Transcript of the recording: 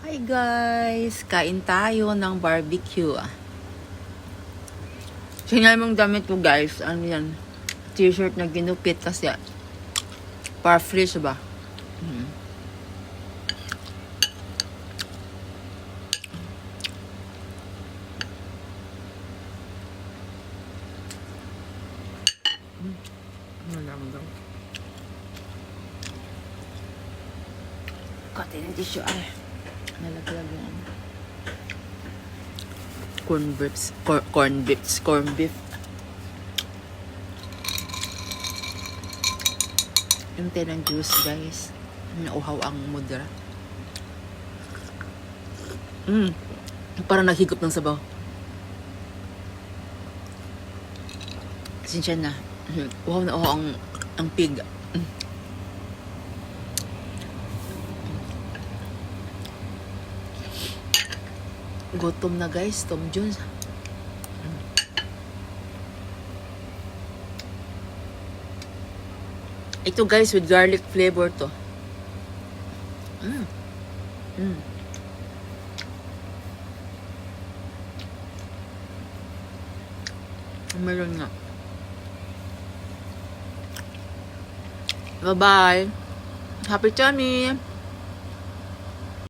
Hi guys! Kain tayo ng barbecue. Signal mong damit ko guys. Ano yan? T-shirt na ginupit kasi para fresh ba? Hmm. Daw. Kati ng tissue ay. Nalaglag yan. Corn beefs. Cor corn beefs. Corn beef. Hintay ng juice guys. Nauhaw ang mudra. Mm. Parang naghigop ng sabaw. Sinsya na. Uhaw na uhaw ang, ang pig. Gutom na guys, Tom Jones. Ito guys with garlic flavor to. Mm. Mm. Meron nga. Bye-bye. Happy tummy.